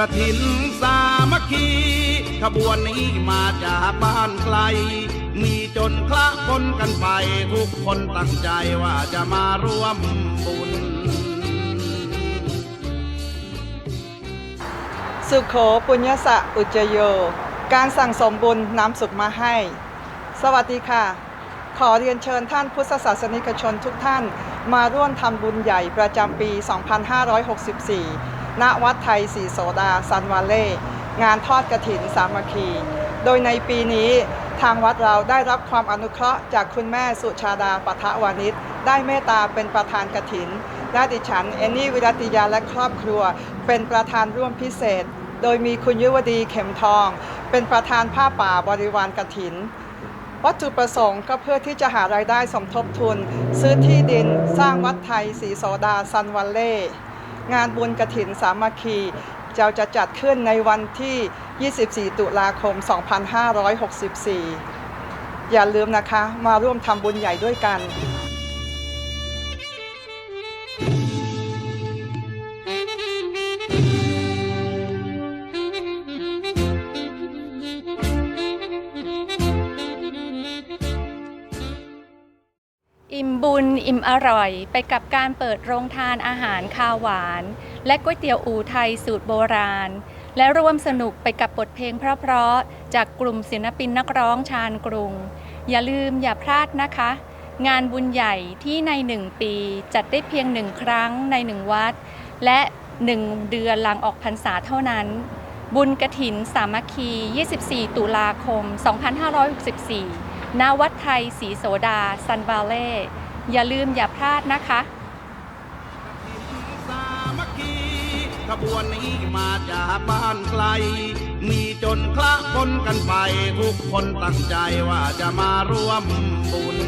ระถินสามัคคีขบวนนี้มาจากบ้านไกล มีจนคละคนกันไป ทุกคนตั้งใจว่าจะมาร่วมบุญ สุโขปุญญสะอุจจโย การสั่งสมบุญนำสุขมาให้ สวัสดีค่ะ ขอเรียนเชิญท่านพุทธศาสนิกชนทุกท่าน มาร่วมทำบุญใหญ่ประจำปี 2564 ณวัดไทยศรีโสดาซันวาเล่งานทอดกระถินสามัคคี โดยในปีนี้ทางวัดเราได้รับความอนุเคราะห์จากคุณแม่สุชาดาปัทวานิชได้เมตตาเป็นประธานกระถินและดิฉันเอนนี่วิรัติยาและครอบครัว เป็นประธานร่วมพิเศษ โดยมีคุณยุวดีเข็มทอง เป็นประธานผ้าป่าบริวารกระถิน วัตถุประสงค์ก็เพื่อที่จะหารายได้สมทบทุน ซื้อที่ดินสร้างวัดไทยศรีโสดาซันวัลเล่ งานบุญกระถินสามัคคีจะจะจัดขึ้นในวันที่ 24 ตุลาคม 2564 อย่าลืมนะคะ มาร่วมทำบุญใหญ่ด้วยกัน อิ่มบุญอิ่มอร่อย ไปกับการเปิดโรงทานอาหารคาวหวาน และก๋วยเตี๋ยวอูไทยสูตรโบราณ และร่วมสนุกไปกับบทเพลงเพราะๆจากกลุ่มศิลปินนักร้องชาญกรุง อย่าลืมอย่าพลาดนะคะ งานบุญใหญ่ที่ในหนึ่งปีจัดได้เพียงหนึ่งครั้งในหนึ่งวัด และหนึ่งเดือนหลังออกพรรษาเท่านั้น บุญกระถินสามัคคี 24 ตุลาคม 2564 ณวัดไทยสีโสดาซันบาเล่อย่าลืมอย่าพลาดนะคะขบวนนี้มาจากบ้านไกล มีจนคละคนกันไป ทุกคนตั้งใจว่าจะมาร่วมบุญ